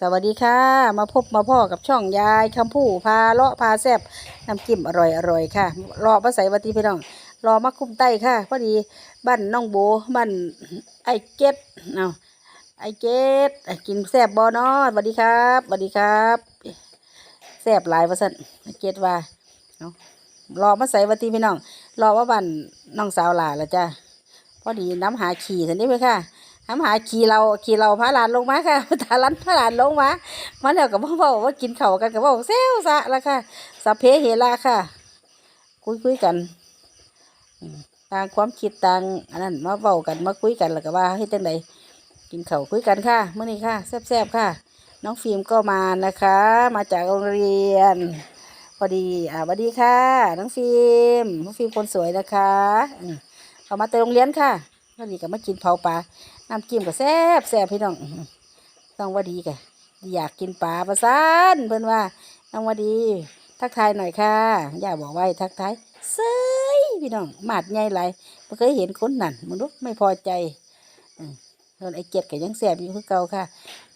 สวัสดีค่ะ มาพบมาพ่อกับช่องยายคำผู้พาเลาะพาแซบน้ำจิ้มอร่อยอร่อยค่ะ รอมาใส่วัตถีพี่น้อง รอมาคุ้มไต้ค่ะ พอดีบ้านน้องโบบ้านไอเก็ดเอาไอเก็ดกินแซบบอนอสวัสดีครับสวัสดีครับแซบหลายประสันไอเก็ดว่าเอารอมาใส่วัตถีพี่น้อง รอว่าบ้านน้องสาวหลาแล้วจ้าพอดีน้ำหาขี่ทันนี้ไหมค่ะ ทำหาขี่เราขี่เราพาหลานลงมาค่ะพาลานพาหลานลงมามาแล้วกับพ่อบอกว่ากินเข่ากันกับบอกเซลซะแล้วค่ะสัพเพเหระค่ะ คุยคุยกันต่างความคิดต่างอันนั้นมาเว้ากันมาคุยกันแล้วก็ว่าให้ตั้งใดกินเข่าคุยกันค่ะเมื่อนี้ค่ะแซ่บๆค่ะ น้องฟิล์มก็มานะคะ มาจากโรงเรียน พอดีอ่าสวัสดีค่ะ น้องฟิล์มน้องฟิล์มคนสวยนะคะเขามาแต่โรงเรียนค่ะ พอดีก็มากินเผาปลา น้ำจิ้มก็แซ่บแซ่บพี่น้องน้อหือต้องว่าดีกะอยากกินปลาประสานเพิ่อนว่าต้องว่าดี ทักทายหน่อยค่ะย่าบอกไว้ทักทายเซยพี่น้องหมาดใหญ่ไรไม่เคยเห็นคนนั่นมึงรู้ไม่พอใจเพิ่นไอ้เจ็ดก็ยังแซ่บอยู่คือเก่าค่ะ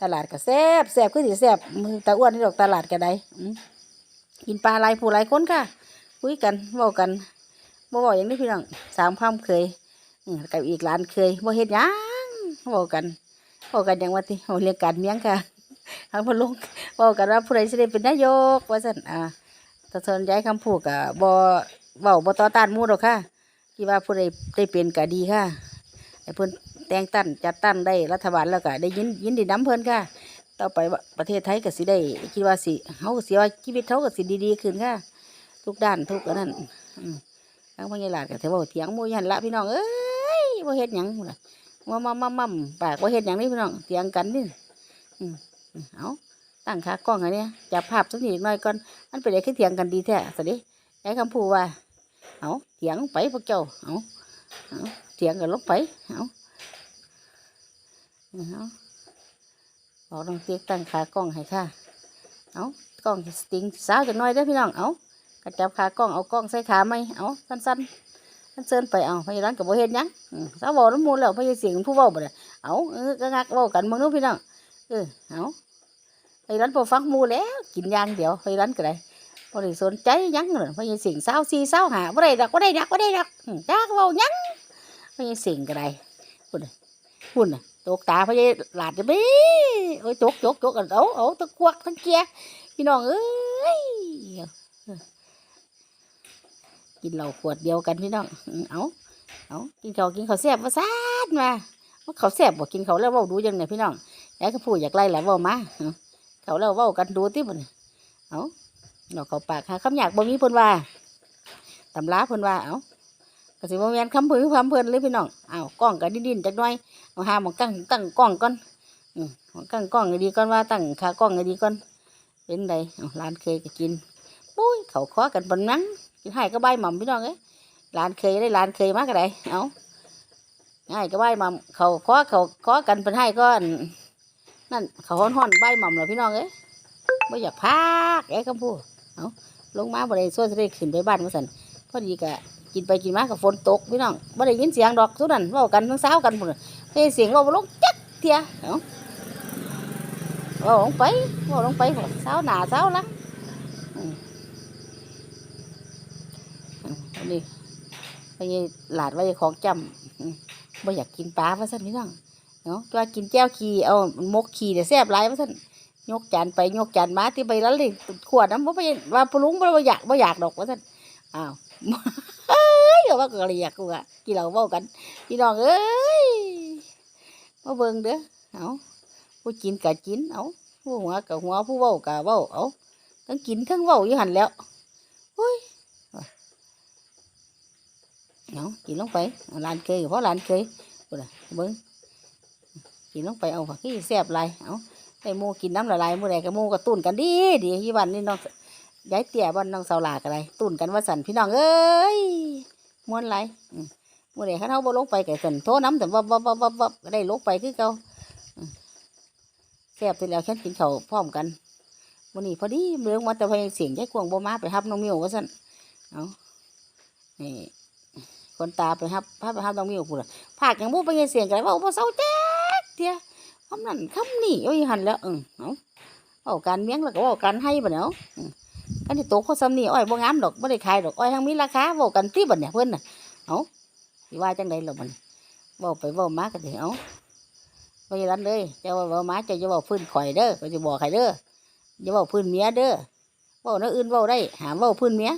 ตลาดก็แซ่บแซ่บคือสิแซ่บมือตาอ้วนนี่ดอกตลาดก็ได้กินปลาลายผู้ลายคนค่ะคุยกันเว้ากันบ่บอกอย่างนี้พี่น้องสามความเคย กับอีกหลานเคยบ่เฮ็ดหยังเว้ากันเว้ากันอย่างว่าติเว้าเรื่องการเมียงค่ะทางพนลงเว้ากันว่าผู้ใดสิได้เป็นนายกว่าซั่นอ่าถ้าสนใจคำพูดก็บ่เว้าบ่ต่อต้านมู่ดอกค่ะที่ว่าผู้ใดได้เป็นก็ดีค่ะให้เพิ่นแต่งตั้งจัดตั้งได้รัฐบาลแล้วก็ได้ยินยินดีนํเพิ่นค่ะต่อไปประเทศไทยก็สิได้คิดว่าสิเฮาก็สิว่าชีวิตเขาก็สิดีๆขึ้นค่ะ ทุกด้านทุกอันนั้นอืมทางพญาลาดก็ถือว่าเถียงมูยันละพี่น้องเอ้ย ว่าเฮ็ดหยังพุ่นะว่ามามามั่มปากว่าเฮ็ดหยังนี่พี่น้องเถียงกันนี่อืมอืมเอาตั้งขากล้องอันเนี้ยจับภาพสักนิดหน่อยก่อนมันเป็นอะไรคือเถียงกันดีแท้สิดิไอ้คำพูดว่าเอาเถียงไปพวกเจ้าเอาเอาเถียงกันลงไปเอาเอาบอกน้องเตียกตั้งขากล้องให้ค่ะเอากล้องสติงสาวจักหน่อยเด้พี่น้องเอากระจับขากล้องเอากล้องใส่ขาไหมเอาสั้นๆ สั้นเซินไปเอาพยาร้านกับโบเฮ็ดยังสาวบอกน้ำมูลแล้วพยาเสียงผู้เว้าบ่ได้เอาเออก็งักเว้ากันมึงนู้พี่น้องเออเอาพยาร้านพอฟังมูแล้วกินย่างเดียวพยาร้านก็ได้บ่ได้สนใจยังเลยพยาเสียงสาวซีสาวหาบ่ได้ดอกบ่ได้ดอกบ่ได้ดอกอืมจ้าก็เว้ายังพยาเสียงก็ได้พุ่นน่ะพุ่นน่ะตกตาพยาหลาดจะบี้โอ้ยจกจกจกกันเอาเอาตะกวักทั้งเกียพี่น้องเอ้ย กินเหล้าขวดเดียวกันพี่น้องเอาเอากินเขากินเขาแซ่บว่าซาดมาว่าเขาแซ่บบ่กินเขาแล้วว้าดูจังไงพี่น้องยายก็พูดอยากไล่แหละว้ามาเขาแล้วว้ากันดูติบ่เนี่ยเอาเราเขาปากหาคำอยากบ่มีเพิ่นว่าตำราเพิ่นว่าเอาก็สิบ่แม่นคำเพิ่นคำเพิ่นเลยพี่น้องเอากล้องก็ดิ้นๆจักหน่อยเอาหาหมองตั้งตั้งกล้องก่อนมหมองตั้งกล้องดีก่อนว่าตั้งขากล้องดีก่อนเป็นไดร้านเคยก็กินปุ้ยเขาขอกันบนนั้น กินให้ก็ใบหม่ำพี่น้องเอ้ยหลานเคยได้หลานเคยมากกระไดเอาให้ก็ใบหม่ำเขาขอเขาขอกันเป็นให้ก็นนั่นเขาห้อนห้อนใบหม่ำเหรอพี่น้องเอ้ยไม่อยากพักไอ้คำพูดเอาลงมาบ่ได้ส่วนจะได้ขึ้นไปบ้านมาสันพอดีกะกินไปกินมากับฝนตกพี่น้องบ่ได้ยินเสียงดอกทุกนั้นเว้ากันทั้งเช้ากันหมดได้เสียงเราบ่ลงจักเทียเอาเว้าลงไปเว้าลงไปเช้าหนาเช้าหละ อันนี้ไปหลาดไว้ของจำอืมบ่อยากกินปลาว่าสั่นพี่น้องเนาะว่ากินแก้วขี่เอามกขี่แต่แซ่บหลายว่าสั่นยกจานไปยกจานมาที่ไปแล้วเลยขวดน้ำบ่ไปว่าปรุงบ่บ่อยากบ่อยากดอกว่าสั่นอ้าวเอ้ยว่าก็เรียกกูอะกินเหล้าเว้ากันพี่น้องเอ้ยมาเบิ่งเด้อเอาผู้กินกะกินเอาผู้หัวกะหัวผู้เว้ากะเว้าเอาทั้งกินทั้งเว้าอยู่หันแล้ว เอากินลงไปลานเคยเพราะลานเคยบ่ล่ะเบิ้งกินลงไปเอาผักที่แซ่บหลายเอาไอ้หมูกินน้ำละลายหมูใดกับหมูก็ตุ่นกันดีดียี่วันนี่น้องยายเตี่ยบ้านน้องสาวหลากอะไรตุ่นกันว่าสันพี่น้องเอ้ยม้วนไรอืมหมูใดเขาเอาบ่ลงไปกับสันโทน้ำแต่วับวับวับวับวับก็ได้ลงไปคือเก่าแซ่บที่แล้วแค่กินเขาพร้อมกันวันนี้พอดีเมืองมาแต่พยเสียงยายกวงบ่มาไปฮับน้องมิวว่าสันเอานี่ คนตาไปฮับพาไปฮับต้องมีอกพูดภาคอย่างบูไปเงินเสียงกันว่าบ่เศร้าแจ๊กเดียคำนั้นคำนี้โอ้ยหันแล้วเออเอาเว้าการเมียงแล้วก็เว้าการให้บัดเนาะอืมอันนี้โตข้อซ้ำนี่อ้อยบ่งามดอกบ่ได้ขายดอกอ้อยทั้งมีราคาเว้กันที่บัดเนี่ยเพิ่อนน่ะเอ้าสิว่าจังได๋ล่ะมันเว้าไปเว้ามาก็สิเอาบ่ยันเลยจ้าเว้ามาจ้าจะเว้าพื้นข่อยเด้อก็สิบอกให้เด้ออย่าเพื้นเมียเด้อเว้าแนวอื่นเว้าได้ หามเว้าพื้นเมีย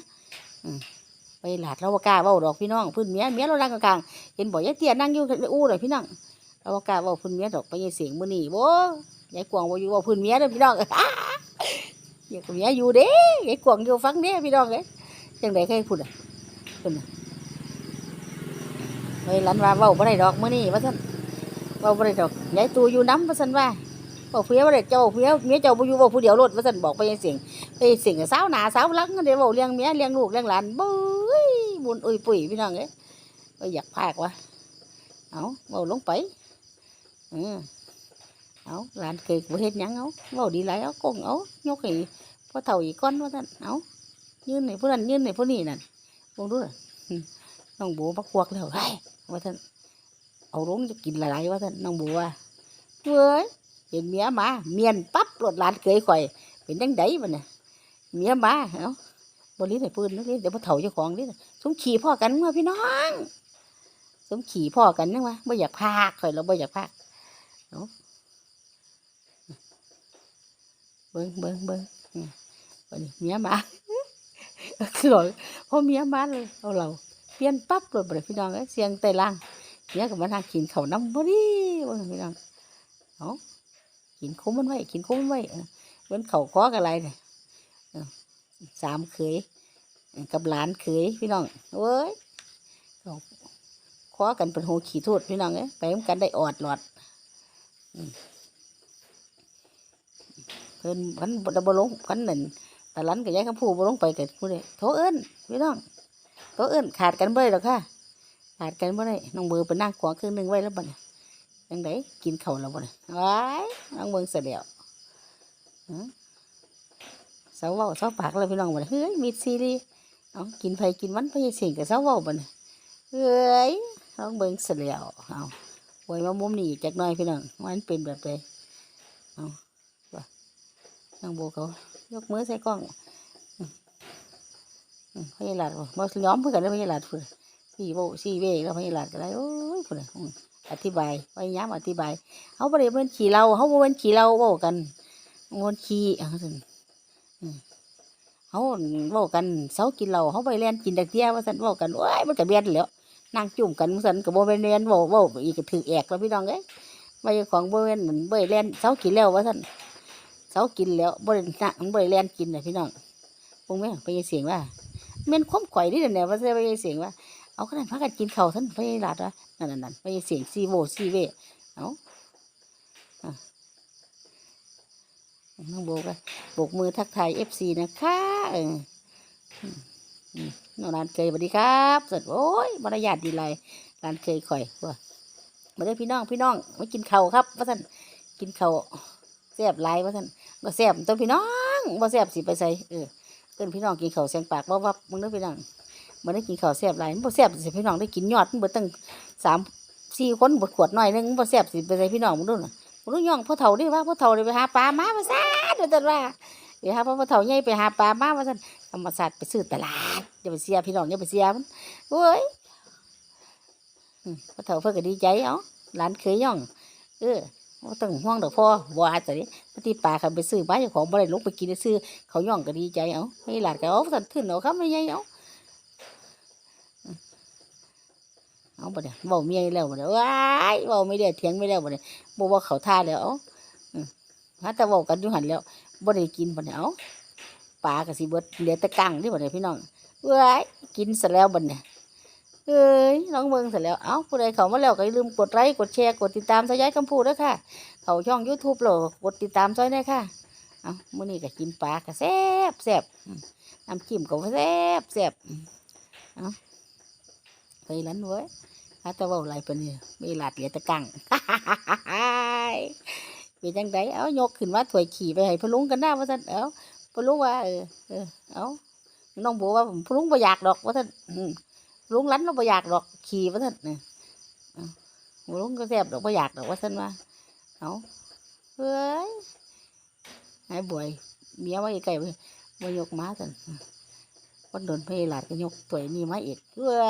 อืม ไปหลาดเราบ่กล้าเว้าดอกพี่น้องพื้นเมียเมียเรานั่งกลางๆเห็นบ่ยายเตี้ยนั่งอยู่อู้เลยพี่น้องเราบ่กล้าเว้าพื้นเมียดอกไปยินเสียงมื้อนี้บ่ยายกวางบ่อยู่เว้าพื้นเมียเด้อพี่น้องอยากเมียอยู่เด้ยายกวางอยู่ฟังเด้พี่น้องเอ้ยจังได๋เคยพูดอะพิ่นน่ะเฮ้ยหลันว่าเว้าบ่ได้ดอกมื้อนี้ว่าซั่นเว้าบ่ได้ดอกยายตูอยู่น้ำว่าซั่นว่าเว้าเพี้ยบ่ได้เจ้าเพี้ยวเมียเจ้าบ่อยู่เว้าผู้เดียวโลดว่าซั่นบอกไปยินเสียงไปยินเสียงสาวหนาสาวหลังเด้เว้าเลี้ยงเมียเลี้ยงลูกเลี้ยงหลานบ้ย บุญอุ้ยปุ้ยพี่น้องเอ้ยก็อยากพากวะเอาเว้าลงไปอืมเอาหลานเคยบ่เฮ็ดหยังเอาเว้าดีหลายเอากงเอายกให้พ่อเฒ่าอีกก้อนว่าซั่นเอายืนให้ผู้นั้นยืนให้ผู้นี้นั่นลงดูน่ะอืมน้องโบมาควักแล้วไห้ว่าซั่นเอาลงจะกินหลายว่าซั่นน้องโบว่าเว้ยเห็นเมียมาเมียนปั๊บรถหลานเคยข่อย เป็นจังไดบัดน่ะเมียมาเอ้า บ่ลิ้นให้ปืนนึกลิ้นเดี๋ยวพ่อเฒ่าเจ้าของลิ้นสมขี่พ่อกันว่าพี่น้องสมขี่พ่อกันนึกว่าบ่อยากพากข่อยเราบ่อยากพากเบิ้งเบิ้งเบิ้งอันนี้เมียมาหลอยพอเมียมาเลยเอาเราเปลี่ยนปั๊บเลยบ่ได้พี่น้องเอ้ยเสียงไตล่างเมียก็มาทางกินเขาน้ำบ่ดีว่พี่น้องเอากินคุ้มมันไว้กินคุ้มมันไว้เออเว้นเขาคอกับอะไรเนี่ย สามเคยกับหลานเคยพี่น้องเว้ยขอกันเป็นโหขี่ทูดพี่น้องเอ้ยไปกันได้ออดหลอดเพิ่นพันบ่บ่ลงพันหนั่นตาลันกับยายคำพูบลงไปกับผู้ใดโทรเอิ้นพี่น้องโทรเอิ้นขาดกันบ่ได้หรอกค่ะขาดกันบ่ได้น้องเบือไปนั่งขวางครื่งหนึ่งไว้แล้วบ่เนี่ยจังไดกินเข้าแล้วบ่เนี่ยว้ายน้องเบิ่งเสียแล้ว เสาเว้าเสาปากแล้วพี่น้องบ่เนี่ยเฮ้ยมีซีรีส์เอากินไผกินมันไปเสียงกับเสาเว้าบ่เนี่ยเฮ้ยน้องเบิ่งเสยแล้วเอาไว้มามุมนี้จักหน่อยพี่น้องว่ามันเป็นแบบใดนางโบเขายกมือใส่กล้องพญาลาดบ่มาย้อมเพื่อกันได้พญาลาดเพื่อสี่โบสี่เวแล้วพญาลาดก็ได้โอ้ยเพื่อนอธิบายพยายามอธิบายเขาบ่ได้เป็นขี่เราเขาบ่เป็นขี่เราเว้ากันมันขี่อะท่านอืม เขาเว้ากันเสากินเราเขาไปเล่นกินดักเดียว่าสันเว้ากันโอ้ยมันก็เบียนแล้วนั่งจุ่มกันสันก็บ่เป็นเรียนเว้าเว้าอีกก็ถือแอกแล้วพี่น้องเอ้ยไปของโบเป็นเหมือนบ่ได้เล่นเสากินแล้วว่าสันเสากินแล้วโบริณะมันบริแลนกินนะพี่น้องพงแม่ไปยินเสียงว่าเม่นความข่อยนี่แหละว่าจะไปยเสียงว่าเอาขนาดพักกันกินเข้าท่านไปหลาดว่านั่นนั่นนั่นไปยินเสียงซีโวซีเวเอา น้องโบก็โบกมือทักทายเอฟซีนะคะเออน้องรานเคยสวัสดีครับสร็จโอ้ยมารยาทดีไรรานเคยข่อยว่ามาได้พี่น้องพี่น้องไมากินเข้าครับว่าท่านกินเข้าแซ่บหลายว่าท่านบ่แซ่บตัวพี่น้องบ่แซ่บสิไปใส่เออเอินพี่น้องกินเข้าวเสียงปากบ่วับมึงเด้พี่น้องบ่ได้กินข้าวแซ่บหลายมันบ่แซ่บสิพี่น้องได้กินยอดมันเบิดตั้งสามสี่คนบดขวดหน้อยนึงบ่แซ่บสิไปใส่พี่น้องมึงดูน่ะ มึงดูย่องพ่อเฒ่าดิว่าพ่อเฒ่าได้ไปหาปลามาว่าซ่นว่าซั่นว่าเดี๋ยวหาพ่อเฒ่าใหญ่ไปหาปลามาว่าซั่นธรรมศาสตร์ไปซื้อตลาดอย่าไปเสียพี่น้องอย่าไปเสียมันโอ้ยพ่อเฒ่าเพิ่นก็ดีใจเอ้าหลานเคยย่อง เออบ่ต้องห่วงดอกพ่อบ่อาจจะดิปฏิปลาคันไปซื้อบ้านของบ่ได้ลงไปกินได้ซื้อเขาย่องก็ดีใจเอาให้หลานก็เอาสันขึ้นเอาครับไม่ใหญ่เอา เอาบ่ได้เว้าเมียแล้วบ่ได้ว้ายเว้าไม่ได้เถียงไม่แล้วบ่ได้บ่ว่าเขาท่าแล้วเอาอืมหาแต่เว้ากันอยู่หันแล้วบ่ได้กินบ่ได้เอาปลาก็สิเบิดเหลือแต่กังนี่บ่ได้พี่น้องว้ายกินซะแล้วบ่เนี่ยเอ้ยน้องเบิ่งซะแล้วเอ้าผู้ใดเขามาแล้วก็อย่าลืมกดไลค์กดแชร์กดติดตามสายย้ายคำพูดด้วยค่ะ เขาช่อง YouTube โหลกดติดตามซอยได้ค่ะเอามื้อนี้ก็กินปลาก็แซ่บแซ่บน้ำจิ้มก็แซ่บแซ่บอืมเอาไปลันเว้ ยถ้าแตะว่าอะไรปะเนี่ยไม่หลาดเหลือแตะกังเป็นจังไดเอายกขึ้นมาถวยขี่ไปให้พลุงกันหน้าว่าท่านเอาพลุงว่าเออเออเอาน้องบอกว่าพลุงบ่อยากดอกว่าท่านลุงลันเราบ่อยากดอกขี่ว่าท่านเนี่ยพลุงก็แซ่บดอกบ่อยากดอกว่าท่านว่าเอาเฮ้ยหายบ่อยเมียว่าไอ้ไก่บ่ยกมาสันวันโดนพระเอหลาดก็ยกตัวนี้มาอีกเว้อ